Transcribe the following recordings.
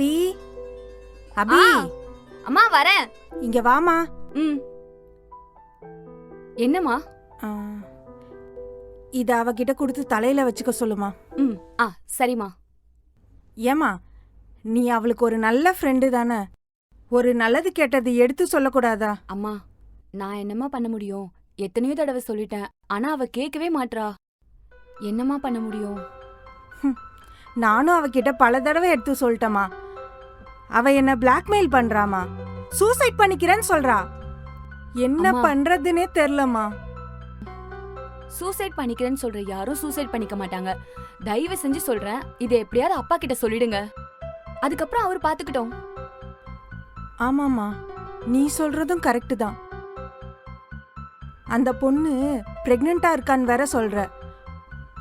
அபி. அபி. அம்மா வரேன். இங்க வாமா ம். என்னம்மா? இத அவகிட்ட கொடுத்து தலையில வச்சுக்க சொல்லுமா. ம் ஆ சரிம்மா. ஏமா நீ அவளுக்கு ஒரு நல்ல ஃப்ரெண்டு தானே? ஒரு நல்லது கெட்டது எடுத்து சொல்லக்கூடாதா? அம்மா நான் என்னம்மா பண்ண முடியும்? எத்தனையோ தடவை சொல்லிட்டேன் ஆனா அவ கேட்கவே மாட்றா. என்னம்மா பண்ண முடியும்? நானும் அவகிட்ட பல தடவை எடுத்து சொல்லிட்டேமா அவ என்ன பிளாக்மெயில் பண்றாமா சூசைட் பண்ணிக்கிறேன்னு சொல்றா. என்ன அம்மா. பண்றதுன்னே தெரியலம்மா. சூசைட் பண்ணிக்கிறேன்னு சொல்ற யாரும் சூசைட் பண்ணிக்க மாட்டாங்க. தயவு செஞ்சு சொல்றேன் இதை எப்படியாவது அப்பா கிட்ட சொல்லிடுங்க. அதுக்கப்புறம் அவர் பாத்துக்கிட்டோம். ஆமாம்மா நீ சொல்றதும் கரெக்டு தான். அந்த பொண்ணு பிரெக்னெண்டா இருக்கான்னு வேற சொல்ற.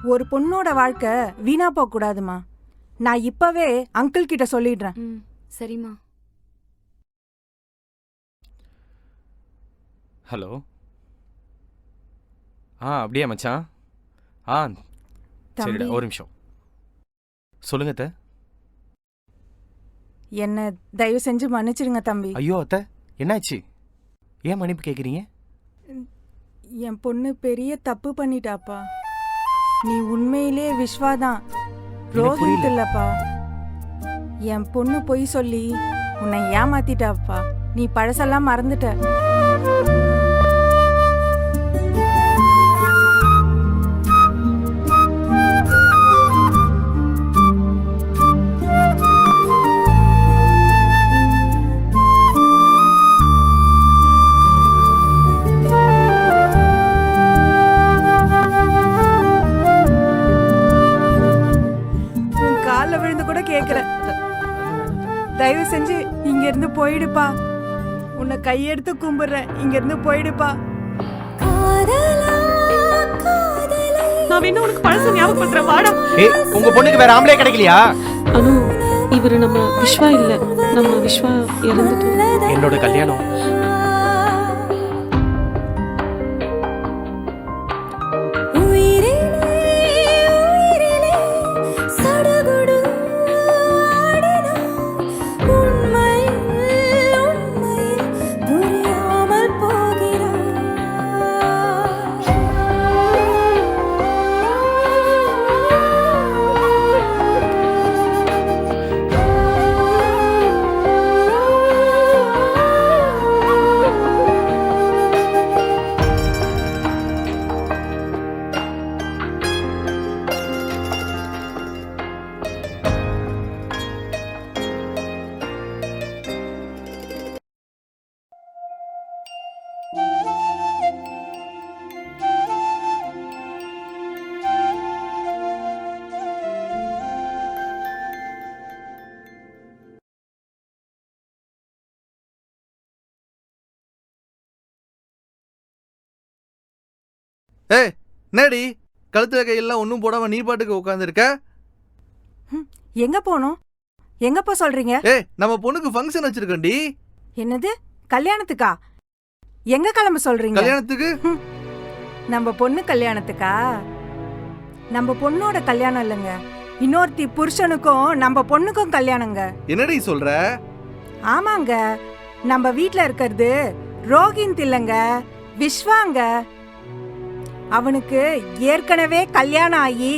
ஒரு பொண்ணோட வாழ்க்கை வீணா போக கூடாதுமா நான் இப்பவே அங்கிள் கிட்ட சொல்லிடுறேன். ம். சரிம்மா. ஹலோ. ஆ அப்படியே மச்சான்? ஆ சரிடா ஒரு நிமிஷம். சொல்லுங்க அத்தை. என்ன தயவு செஞ்சு மன்னிச்சிடுங்க தம்பி. ஐயோ அத்தை என்னாச்சு? ஏன் மன்னிப்பு கேட்குறீங்க என் பொண்ணு பெரிய தப்பு பண்ணிட்டாப்பா. நீ உண்மையிலே விஸ்வாதான் ரோஹித் புரியல. இல்லப்பா. என் பொண்ணு பொய் சொல்லி உன்னை ஏமாத்திட்டாப்பா. நீ பழசெல்லாம் மறந்துட்ட. தயவு செஞ்சு இங்க இருந்து போயிடுப்பா. உன்னை கையெடுத்து கும்பிடுறேன். இங்க இருந்து போயிடுப்பா. நான் வேணா உனக்கு பழச ஞாபகப்படுத்துறேன். வாடா. ஏய் உங்க பொண்ணுக்கு வேற ஆம்பளே கிடைக்கலையா? அனு இவரு நம்ம விஸ்வா இல்ல. நம்ம விஸ்வா இறந்துட்டோம். என்னோட கல்யாணம் ஏய் என்னடி? கழுத்துல கையெல்லாம் ஒன்றும் போடாம நீ பாட்டுக்கு உட்காந்துருக்க எங்க போனோம்? எங்கப்பா சொல்றீங்க? ஏய் நம்ம பொண்ணுக்கு ஃபங்க்ஷன் வச்சிருக்கோண்டி. என்னது? கல்யாணத்துக்கா? எங்க கிளம்ப சொல்றீங்க? கல்யாணத்துக்கு? நம்ம பொண்ணு கல்யாணத்துக்கா? நம்ம பொண்ணோட கல்யாணம் இல்லைங்க. இன்னொருத்தி புருஷனுக்கும் நம்ம பொண்ணுக்கும் கல்யாணங்க. என்னடி சொல்ற? ஆமாங்க. நம்ம வீட்ல இருக்கிறது ரோஹிந்த் இல்லைங்க. விஸ்வாங்க அவனுக்கு ஏற்கனவே கல்யாணம் ஆகி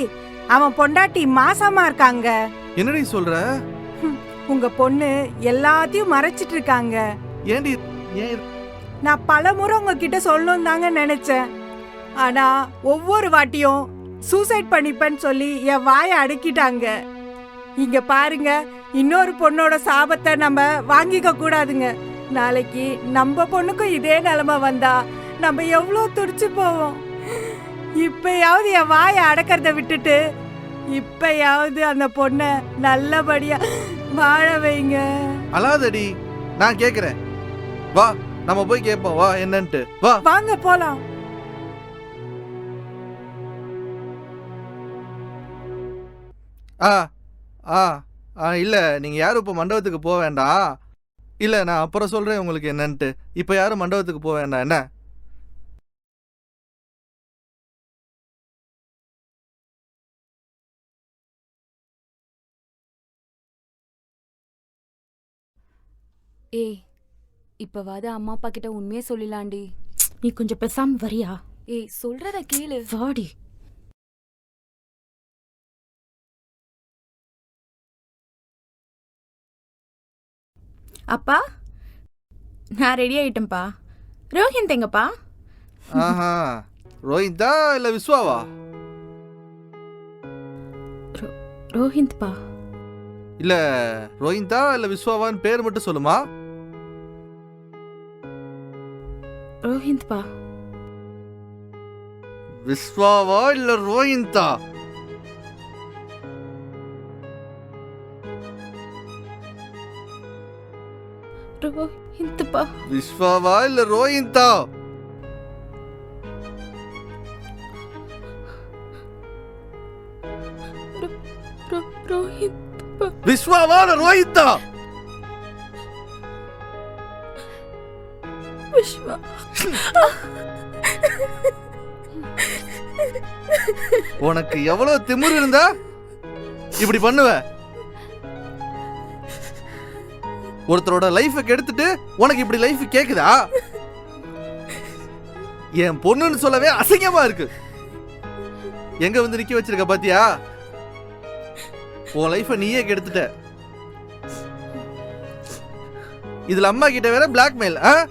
அவன் பொண்டாட்டி மாசமா இருக்காங்க. என்னடி சொல்ற? உங்க பொண்ணு எல்லாத்தையும் மறைச்சிட்டு இருக்காங்க. ஏண்டி நான் பல முறை உங்ககிட்ட சொல்லணும் தாங்க நினைச்சேன். ஆனா ஒவ்வொரு வாட்டியும் சூசைட் பண்ணிப்பேன்னு சொல்லி என் வாயை அடக்கிட்டாங்க. இங்க பாருங்க இன்னொரு பொண்ணோட சாபத்தை நம்ம வாங்கிக்க கூடாதுங்க. நாளைக்கு நம்ம பொண்ணுக்கும் இதே நிலைமை வந்தா நம்ம எவ்வளோ துடிச்சு போவோம். இப்பயாவது என் வாயை அடக்கிறத விட்டுட்டு இப்பயாவது அந்த பொண்ணை நல்லபடியா வாழ வைங்க. அழாதடி நான் கேக்குறேன். வா நம்ம போய் கேட்போம் வா என்னன்ட்டு. வா. வாங்க போலாம். ஆ ஆ ஆ இல்ல நீங்க யாரும் இப்போ மண்டபத்துக்கு போக வேண்டாம். இல்ல நான் அப்புறம் சொல்றேன் உங்களுக்கு என்னன்ட்டு. இப்போ யாரும் மண்டபத்துக்கு போக வேண்டாம். என்ன? ஏய் இப்பவாது அம்மா அப்பா கிட்ட உண்மையே சொல்லிலாண்டி. நீ கொஞ்சம் பேசாம வரியா? ஏய் சொல்றத கேளு. வாடி. அப்பா நான் ரெடி ஆயிட்டேன்ப்பா. ரோஹிந்த் எங்கப்பா? ஆஹா ரோஹித்தா இல்ல விஸ்வாவா? ரோஹிந்த்ப்பா. இல்ல ரோஹிந்தா இல்ல விஸ்வாவான்னு பேர் மட்டும் சொல்லுமா? ரோஹிந்த்ப்பா விஸ்வாவா இல்ல ரோஹிந்தா ரோஹிந்த்ப்பா விஸ்வாவா இல்ல ரோஹிந்தா ரோ- ரோஹிந்த்ப்பா விஸ்வாவா இல்ல ரோஹிந்தா விஸ்வா உனக்கு எவ்வளவு திமிரு இருந்தா இப்படி பண்ணுவ? ஒருத்தரோட லைஃப கெடுத்துட்டு உனக்கு இப்படி லைஃப் கேக்குதா? என் பொண்ணுன்னு சொல்லவே அசிங்கமா இருக்கு. எங்க வந்து நிக்க வச்சிருக்க பாத்தியா? உன் லைஃப நீயே கெடுத்துட்ட. இதுல அம்மா கிட்ட வேற பிளாக்மெயில் ஆ?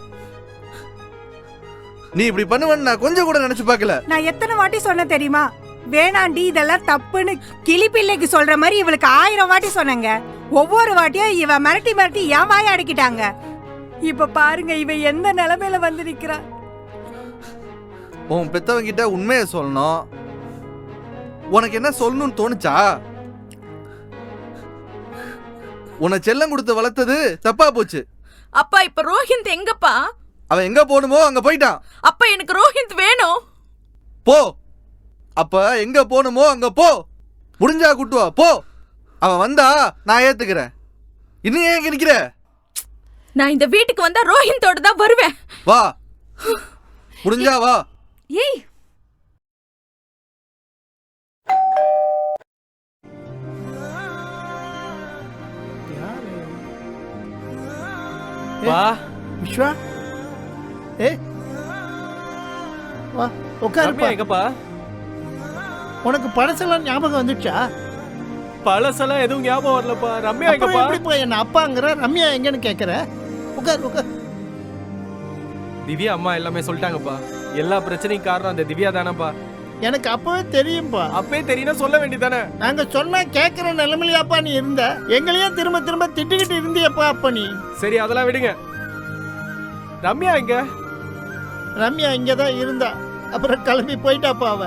நீ இப்படி பண்ணுவேன்னு நான் கொஞ்சம் கூட நினைச்சு பார்க்கல. நான் எத்தனை வாட்டி சொன்ன தெரியுமா? வேணாண்டி இதெல்லாம் தப்புன்னு கிளிப்பிள்ளைக்கு சொல்ற மாதிரி இவளுக்கு ஆயிரம் வாட்டி சொன்னேங்க. ஒவ்வொரு வாட்டியும் இவ மிரட்டி மிரட்டி என் வாய அடக்கிட்டாங்க. இப்ப பாருங்க இவ எந்த நிலைமையில வந்து நிக்கிறா? உன் பெத்தவங்கிட்ட உண்மையை சொல்லணும். உனக்கு என்ன சொல்லணும்னு தோணுச்சா? உன்னை செல்லம் கொடுத்து வளர்த்தது தப்பா போச்சு. அப்பா இப்ப ரோஹிந்த் எங்கப்பா? அவன் எங்க போகணுமோ அங்க போயிட்டான். அப்பா எனக்கு ரோஹிந்த் வேணும். போ. அப்ப எங்க போகணுமோ அங்க போ. முடிஞ்சா கூட்டு வா போ. அவன் வந்தா நான் ஏத்துக்கிறேன். இன்னும் ஏன் இங்க நிக்கிற? நான் இந்த வீட்டுக்கு வந்தா ரோஹிந்தோட தான் வருவேன். வா. முடிஞ்சா வா. ஏய். பா விஸ்வா ஏ? வா உட்காருப்பா. எங்கப்பா? உனக்கு பழசெல்லாம் ஞாபகம் வந்துச்சா பழசெல்லாம் எதுவும் ஞாபகம் வரலப்பா. ரம்யா எங்கப்பா? எப்படிப்பா என்ன அப்பாங்கிற? ரம்யா எங்கன்னு கேக்குற? உட்கார் உட்கார். திவ்யா அம்மா எல்லாமே சொல்லிட்டாங்கப்பா. எல்லா பிரச்சனையும் காரணம் அந்த திவ்யா தானப்பா. எனக்கு அப்பவே தெரியும்பா. அப்பே தெரியும் சொல்ல வேண்டியதானே நாங்க சொன்னா கேக்குற நிலைமையிலாப்பா நீ இருந்த? எங்களையே திரும்ப திரும்ப திட்டிக்கிட்டு இருந்தியப்பா அப்ப நீ. சரி அதெல்லாம் விடுங்க. ரம்யா எங்க? ரம்யா இங்கதான் இருந்தா. அப்புறம் கிளம்பி போயிட்டாப்பா அவ.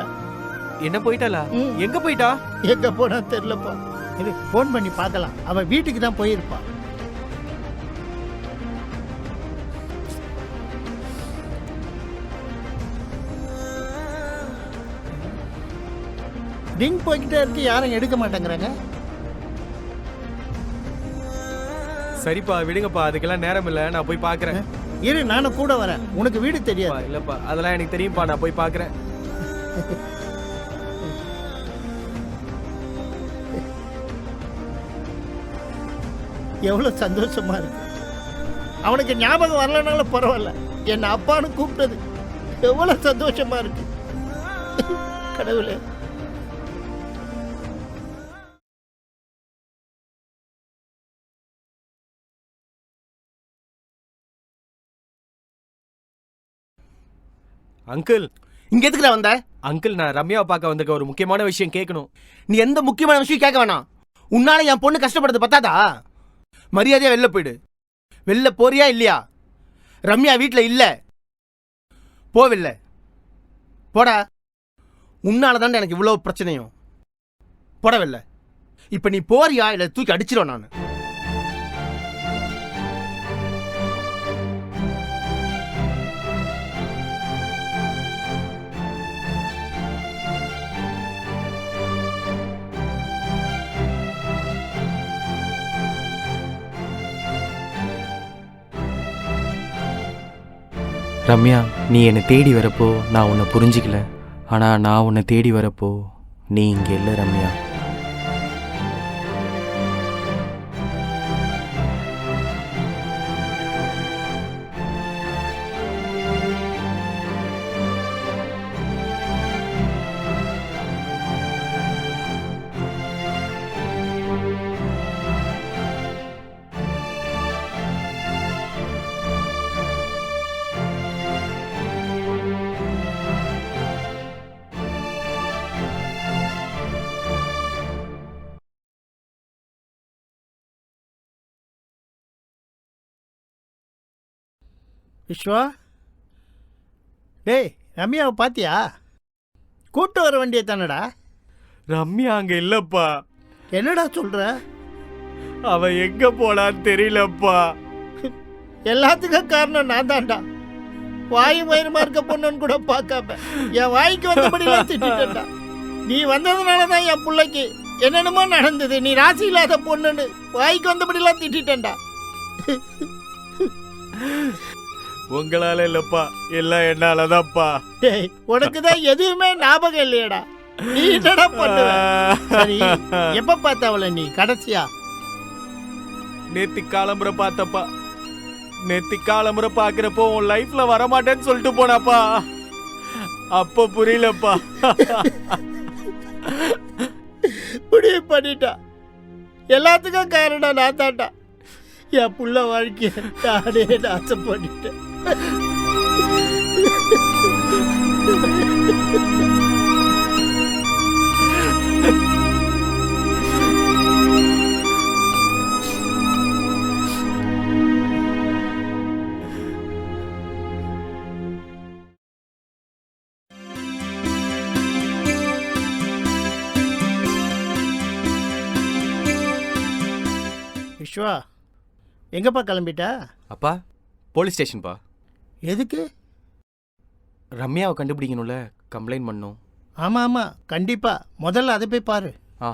என்ன போயிட்டாளா. எங்க போயிட்டா? எங்க போனா தெரியலப்பா. இது ஃபோன் பண்ணி பார்க்கலாம். அவ வீட்டுக்கு தான் போயிருப்பா. ரிங் போய்கிட்டே இருக்கு யாரும் எடுக்க மாட்டேங்கிறாங்க. சரிப்பா விடுங்கப்பா. அதுக்கெல்லாம் நேரம் இல்ல. நான் போய் பாக்குறேன் இரு நானும் கூட வரேன். உனக்கு வீடு தெரியாது. இல்லப்பா அதெல்லாம் எனக்கு தெரியும்ப்பா. நான் போய் பாக்குறேன் எவ்வளவு சந்தோஷமா இருக்கு. அவனுக்கு ஞாபகம் வரலனாலும் பரவாயில்ல. என்ன அப்பான்னு கூப்பிட்டது. எவ்வளவு சந்தோஷமா இருக்கு. கடவுளே. அங்கிள். இங்க எதுக்குடா வந்த? அங்கிள் நான் ரம்யாவை பார்க்க வந்திருக்க ஒரு முக்கியமான விஷயம் கேட்கணும். நீ எந்த முக்கியமான விஷயம் கேட்க வேணாம். உன்னால என் பொண்ணு கஷ்டப்படுறது பத்தாதா? மரியாதையா வெளில போயிடு. வெளில போறியா இல்லையா? ரம்யா வீட்ல இல்ல. போவில்ல போடா. உன்னால தான்டா எனக்கு இவ்வளவு பிரச்சனையும். போடவில்ல இப்ப நீ போறியா இல்ல தூக்கி அடிச்சிருவேன் நான்? ரம்யா நீ என்னை தேடி வரப்போ நான் உன்னை புரிஞ்சிக்கல. ஆனால் நான் உன்னை தேடி வரப்போ நீ இங்கே இல்லை ரம்யா. விஸ்வா டேய் ரம்யாவை பாத்தியா? கூட்டு வர வேண்டிய தானடா. ரம்யா அங்க இல்லப்பா. என்னடா சொல்ற? அவ எங்க போனான்னு தெரியலப்பா. எல்லாத்துக்கும் காரணம் நான் தான்டா. வாயு வயிறுமா இருக்க பொண்ணுன்னு கூட பார்க்காம என் வாய்க்கு வந்தபடிலாம் திட்டா நீ வந்ததுனால தான் என் பிள்ளைக்கு என்னென்னமோ நடந்தது. நீ ராசி இல்லாத பொண்ணுன்னு வாய்க்கு வந்தபடிலாம் திட்டேன்டா உங்களால இல்லப்பா. எல்லாம் என்னாலதான்ப்பா. டேய் உனக்கு தான் எதுவுமே ஞாபகம் இல்லையடா. நீ என்னடா பண்ணுவ? சரி எப்ப பார்த்த அவளை நீ? கடைசியா? நேத்தி காலம்புற பார்த்தப்பா. நேத்தி காலம்புற பாக்குறப்போ உன் லைஃப்ல வரமாட்டேன்னு சொல்லிட்டு போனாப்பா. அப்ப புரியலப்பா. முடிவு பண்ணிட்டா. எல்லாத்துக்கும் காரணம் நான் தான்டா என் புள்ள வாழ்க்கைய நானே நாசம் பண்ணிட்டேன். விஸ்வா எங்கப்பா கிளம்பிட்டா? அப்பா போலீஸ் ஸ்டேஷன்ப்பா எதுக்கு? ரம்யாவை கண்டுபிடிக்கணும்ல கம்ப்ளைண்ட் பண்ணும். ஆமா ஆமா கண்டிப்பா. முதல்ல அதை போய் பாரு. ஆ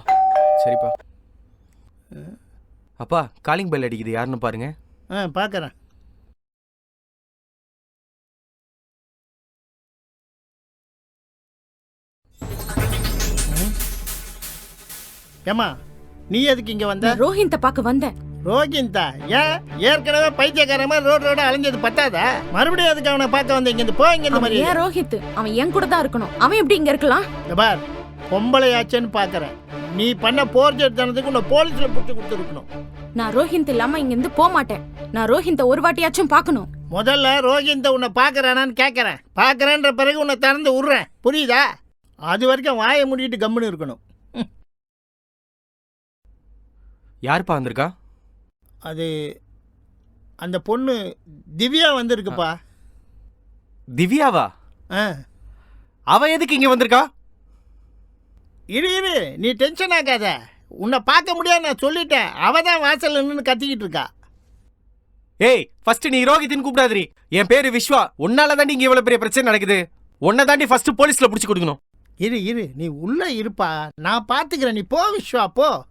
சரிப்பா. அப்பா காலிங் பெல் அடிக்குது யாருன்னு பாருங்க. ஆ பார்க்கறேன் ஏமா நீ எதுக்கு இங்க வந்த? ரோஹிந்த பார்க்க வந்தேன். ரோகிந்தா ஏன்? ஏற்கனவே பைத்தியக்கார மாதிரி ரோட் ரோட அலைஞ்சது பத்தாதா? மறுபடியும் அதுக்கு அவனை பார்க்க வந்த இங்க போ இங்க அவன் மாதிரி ஏன் ரோஹித் அவன் என் கூட தான் இருக்கணும். அவன் எப்படி இங்க இருக்கலாம்? இந்த பார் பொம்பளையாச்சேன்னு பார்க்கறேன் நீ பண்ண போர்ஜெடுத்தனத்துக்கு உன்னை போலீஸ்ல பிடிச்சி கொடுத்துருக்கணும். நான் ரோஹிந்த் இல்லாம இங்க இருந்து போக மாட்டேன். நான் ரோஹிந்த ஒரு வாட்டியாச்சும் பார்க்கணும். முதல்ல ரோகிந்த உன்னை பார்க்கறானான்னு கேட்கறேன் பார்க்கறேன்ற பிறகு உன்னை திறந்து விடுறேன் புரியுதா? அது வரைக்கும் வாயை மூடிட்டு கம்முன்னு இருக்கணும். யாருப்பா வந்திருக்கா? அது அந்த பொண்ணு திவ்யா வந்திருக்குப்பா. திவ்யாவா? ஆ. அவ எதுக்கு இங்க வந்திருக்கா? இரு இரு நீ டென்ஷன் ஆகாத. உன்னை பார்க்க முடியாது நான் சொல்லிட்டேன். அவ தான் வாசல்ல நின்று கத்திக்கிட்டு இருக்கா. ஏய் ஃபர்ஸ்ட் நீ ரோஹித்னு கூப்பிடாதீ என் பேரு விஸ்வா உன்னால தாண்டி இங்க இவ்வளவு பெரிய பிரச்சனை நடக்குது. உன்னை தாண்டி ஃபர்ஸ்ட் போலீஸ்ல புடிச்சு கொடுக்கணும். இரு இரு நீ உள்ள இருப்பா. நான் பார்த்துக்கிறேன் நீ போ விஸ்வா போ.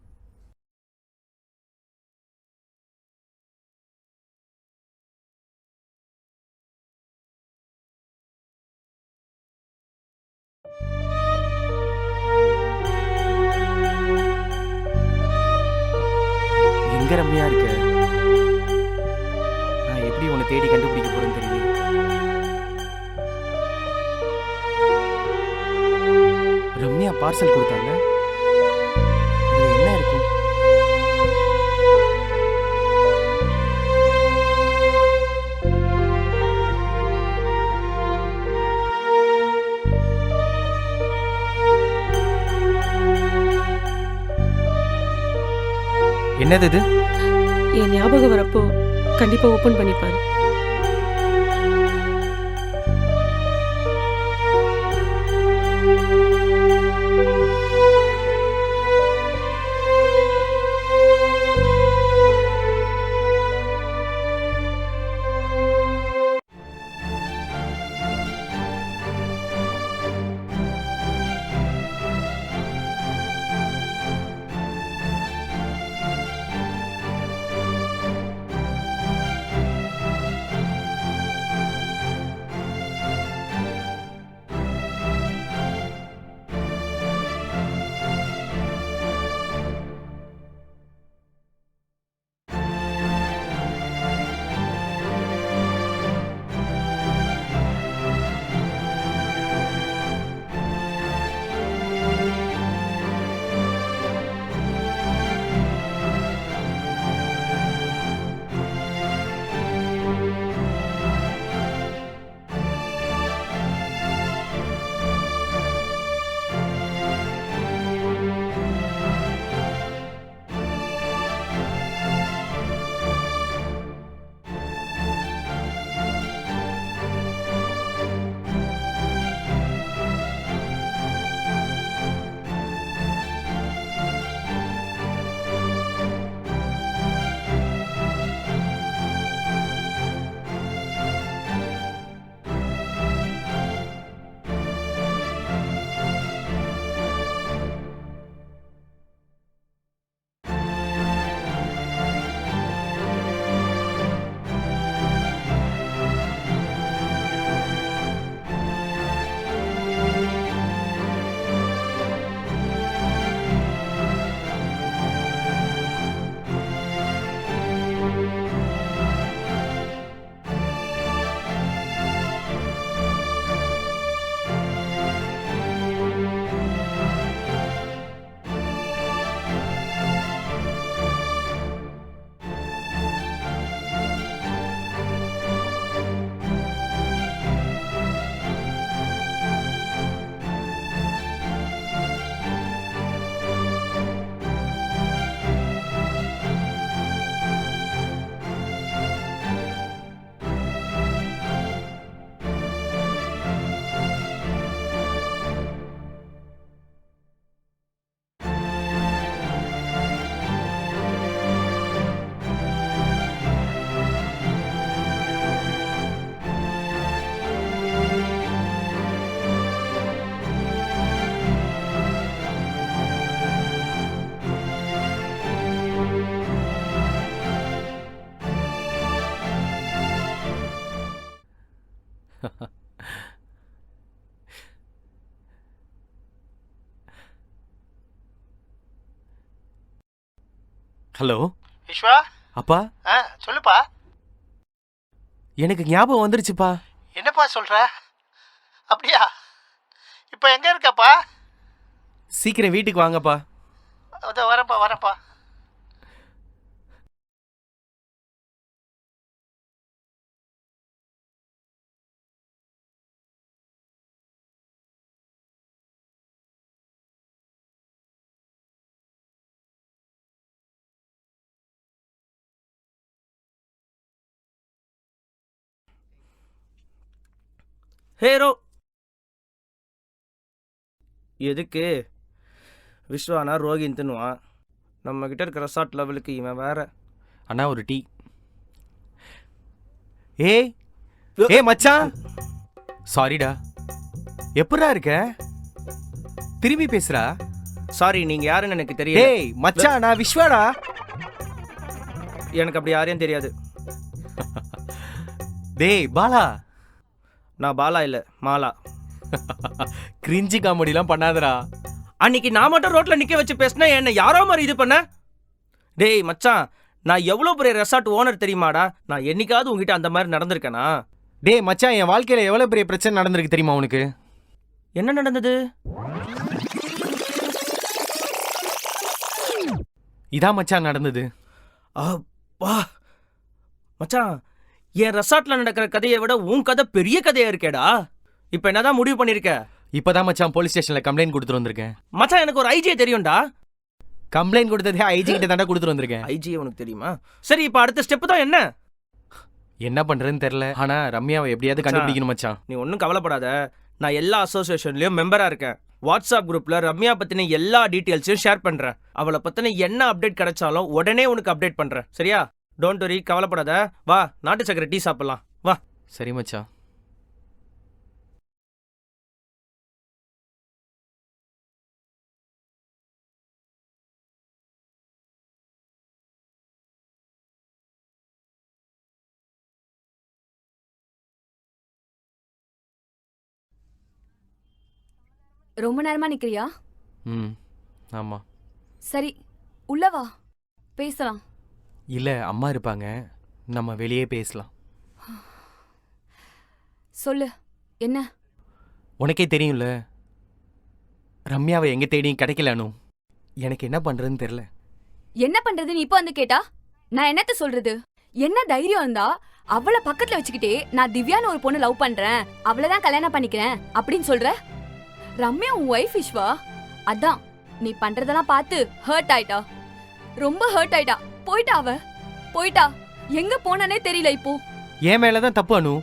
எங்க ரம்யா இருக்க. நான் எப்படி உன்னை தேடி கண்டுபிடிக்க போறேன்னு தெரியல ரம்யா பார்சல் கொடுத்தாங்க. என்னது இது? என் ஞாபகம் வரப்போ கண்டிப்பா ஓபன் பண்ணிப்பாரு. ஹலோ? விஸ்வா? அப்பா? ஆ சொல்லுப்பா. எனக்கு ஞாபகம் வந்துருச்சுப்பா. என்னப்பா சொல்ற? அப்படியா? இப்போ எங்க இருக்கப்பா? சீக்கிரம் வீட்டுக்கு வாங்கப்பா. அதோ வரப்பா வரப்பா ஹேரோ எதுக்கு? விஸ்வானா ரோகின் தின்னுவான் நம்ம கிட்ட இருக்கிற ரெசார்ட் லெவலுக்கு இவன் வேற. அண்ணா ஒரு டீ. ஏய் ஏய் மச்சான். சாரிடா எப்படிடா இருக்க? திரும்பி பேசுறா? சாரி நீங்க யாருன்னு எனக்கு தெரியல. டேய் மச்சான் நான் விஸ்வாடா எனக்கு அப்படி யாரையும் தெரியாது. டேய் பாலா. நான் பாலா இல்ல மாலா. கிரிஞ்சி காமெடிலாம் பண்ணாதடா. அன்னைக்கு நான் மட்டும் ரோட்ல நிக்க வச்சு பேசினா என்ன யாரோ மாதிரி இது பண்ண? டேய் மச்சான் நான் எவ்வளவு பெரிய ரெசார்ட் ஓனர் தெரியுமாடா? நான் என்னைக்காவது உங்ககிட்ட அந்த மாதிரி நடந்திருக்கேனா? டேய் மச்சான் என் வாழ்க்கையில எவ்வளவு பெரிய பிரச்சனை நடந்திருக்கு தெரியுமா உனக்கு? என்ன நடந்தது? இதான் மச்சான் நடந்தது. வா மச்சான் என் ரெசார்ட்ல நடக்கிற கதையை விட உன் கதை பெரிய கதையா இருக்கேடா. இப்போ என்னதான் முடிவு பண்ணிருக்க? இப்பதான் மச்சான் போலீஸ் ஸ்டேஷன்ல கம்ப்ளைண்ட் கொடுத்துட்டு வந்திருக்கேன். மச்சான் எனக்கு ஒரு ஐஜியை தெரியும்டா. கம்ப்ளைண்ட் கொடுத்ததே ஐஜி கிட்ட தாண்டா கொடுத்துட்டு வந்திருக்கேன். ஐஜி உனக்கு தெரியுமா? சரி இப்போ அடுத்த ஸ்டெப் தான் என்ன? என்ன பண்றதுன்னு தெரியல. ஆனா ரம்யாவை எப்படியாவது கண்டுபிடிக்கணும் மச்சான். நீ ஒன்றும் கவலைப்படாத. நான் எல்லா அசோசியேஷன்லயும் மெம்பரா இருக்கேன். வாட்ஸ்அப் குரூப்ல ரம்யா பத்தின எல்லா டீட்டெயில்ஸையும் ஷேர் பண்றேன். அவளை பத்தின என்ன அப்டேட் கிடைச்சாலும் உடனே உனக்கு அப்டேட் பண்றேன். சரியா? டோன்ட் வரி கவலைப்படாத. வா நாட்டு சக்கரை டீ சாப்பிடலாம். வா. சரி மச்சான். ரொம்ப நேரமா நிக்கிறியா? ம் ஆமா. சரி உள்ள வா. பேசலாம். இல்ல அம்மா இருப்பாங்க. நம்ம வெளியே பேசலாம். சொல்லு என்ன? உனக்கே தெரியும்ல ரம்யாவை எங்க தேடியும் கிடைக்கல அனு. எனக்கு என்ன பண்றதுன்னு தெரியல. என்ன பண்றதுன்னு இப்போ வந்து கேட்டா? நான் என்னத்த சொல்றது? என்ன தைரியம் இருந்தா அவளை பக்கத்துல வச்சுக்கிட்டே நான் திவ்யான்னு ஒரு பொண்ணு லவ் பண்றேன் அவளை தான் கல்யாணம் பண்ணிக்கிறேன் அப்படின்னு சொல்ற? ரம்யா உன் ஒய்ஃப் விஸ்வா அதான் நீ பண்றதெல்லாம் பார்த்து ஹர்ட் ஆயிட்டா. ரொம்ப ஹர்ட் ஆயிட்டா. போயிட்டா அவ? போயிட்டா. எங்க போனானே தெரியல இப்போ. என் மேலதான் தப்பு அனு.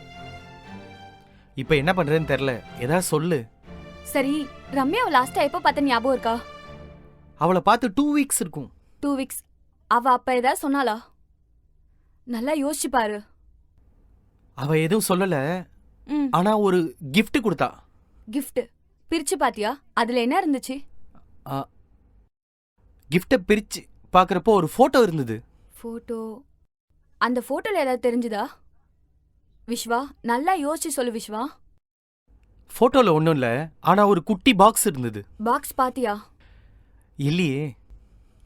இப்ப என்ன பண்றதுன்னு தெரியல. ஏதாவது சொல்லு. சரி ரம்யாவை லாஸ்டா எப்போ பார்த்த ஞாபகம் இருக்கா? அவளை பார்த்து டூ வீக்ஸ் இருக்கும். டூ வீக்ஸ் அவ அப்ப ஏதாவது சொன்னாளா? நல்லா யோசிச்சு பாரு. அவ எதுவும் சொல்லல. ம். ஆனா ஒரு gift கொடுத்தா. Gift. பிரிச்சு பாத்தியா அதுல என்ன இருந்துச்சு? கிஃப்டை பிரிச்சு. பார்க்கறப்போ ஒரு போட்டோ இருந்தது. போட்டோ அந்த போட்டோல ஏதாவது தெரிஞ்சுதா? விஸ்வா நல்லா யோசிச்சு சொல்லு விஸ்வா போட்டோல ஒன்றும் இல்லை ஆனா ஒரு குட்டி பாக்ஸ் இருந்தது. பாக்ஸ் பாத்தியா? இல்லையே.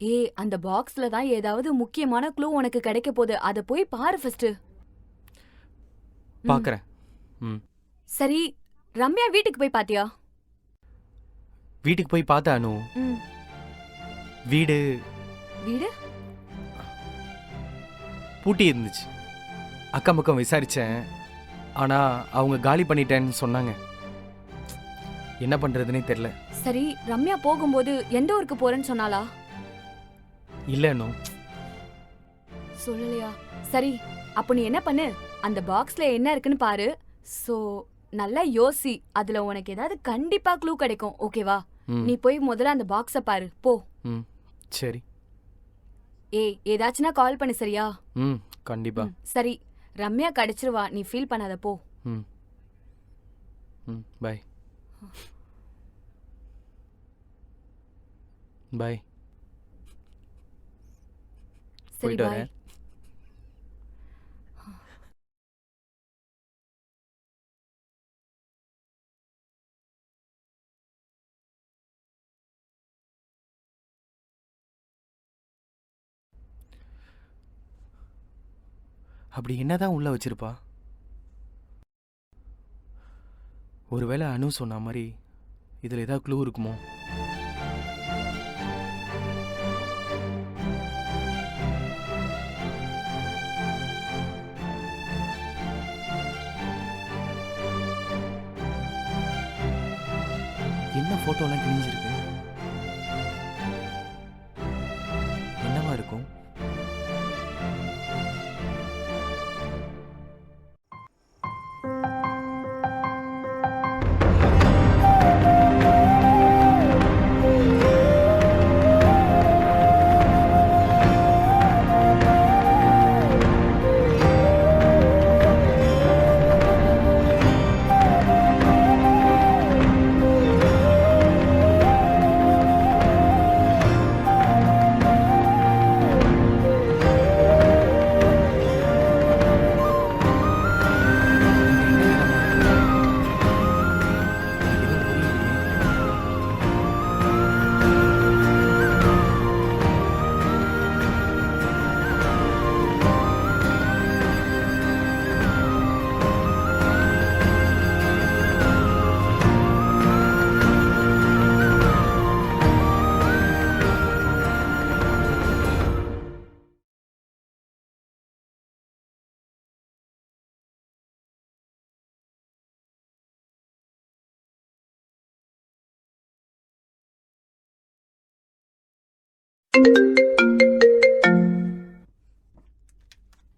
ஏ அந்த பாக்ஸ்ல தான் ஏதாவது முக்கியமான க்ளூ உனக்கு கிடைக்க போகுது. அத போய் பாரு ஃபர்ஸ்ட் பார்க்கறேன் ம். சரி ரம்யா வீட்டுக்கு போய் பாத்தியா? வீட்டுக்கு போய் பார்த்தேன் அனு? ம். வீடு வீடு? பூட்டி இருந்துச்சு. அக்கம் பக்கம் விசாரிச்சேன். ஆனா அவங்க காலி பண்ணிட்டேன்னு சொன்னாங்க. என்ன பண்றதுனே தெரியல. சரி ரம்யா போகும்போது எந்த ஊருக்கு போறேன்னு சொன்னாளா? இல்ல அனு. சொல்லலையா? சரி அப்போ நீ என்ன பண்ணு? அந்த பாக்ஸ்ல என்ன இருக்குன்னு பாரு. சோ நல்லா யோசி. அதுல உனக்கு ஏதாவது கண்டிப்பா க்ளூ கிடைக்கும் ஓகேவா? ம். நீ போய் முதல்ல அந்த பாக்ஸ பாரு. போ. ம். சரி. ஏய் ஏதாச்சுன்னா கால் பண்ணு சரியா? ம் கண்டிப்பா. சரி. ரம்யா கிடைச்சிருவா நீ ஃபீல் பண்ணாத போ. ம். ம் பாய் பாய் சரி போயிட்டு அப்படி என்னதான் உள்ள வச்சிருப்பா? ஒருவேளை அனு சொன்ன மாதிரி இதில் ஏதாவது க்ளூ இருக்குமோ? என்ன ஃபோட்டோலாம் கிழிஞ்சிருக்கு? என்னவா இருக்கும்?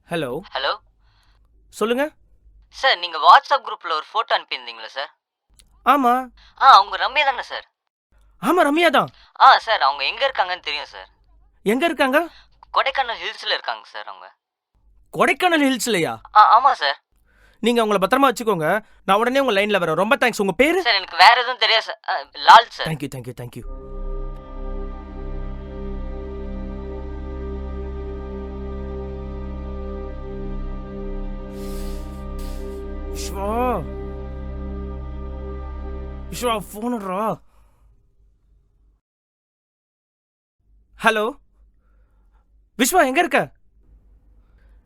ஹலோ ஹலோ சொல்லுங்க. சார் நீங்க வாட்ஸ்அப் குரூப்ல ஒரு போட்டோ அனுப்பியிருந்தீங்களா சார்? ஆமா. ஆ அவங்க ரம்யா தானே சார்? ஆமா ரம்யா தான். ஆ சார் அவங்க எங்க இருக்காங்கன்னு தெரியும் சார். எங்க இருக்காங்க? கொடைக்கானல் ஹில்ஸ்ல இருக்காங்க சார் அவங்க. கொடைக்கானல் ஹில்ஸ்லயா? ஆ ஆமா சார். நீங்க அவங்கள பத்திரமா வச்சுக்கோங்க. நான் உடனே உங்க லைன்ல வரேன். ரொம்ப தேங்க்ஸ் உங்க பேரு? சார் எனக்கு வேற எதுவும் தெரியாது sir. Lal sir. Thank you thank you thank you Viswa Viswa ஃபோனுடுறா hello Vishwa எங்க இருக்க?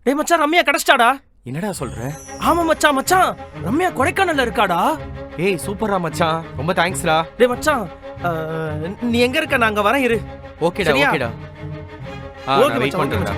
டேய் மச்சான் ரம்யா கிடைச்சிட்டாடா. என்னடா சொல்ற? ஆமா மச்சான் மச்சான். ரம்யா கொடைக்கானல்ல இருக்காடா. ஏய் சூப்பரா மச்சான். ரொம்ப தேங்க்ஸ்டா டேய் மச்சான் நீ எங்க இருக்க? நான் அங்க வரேன் இரு. ஓகேடா? ஓகேடா. ஓகே மச்சான், ஓகே பண்றேன்டா.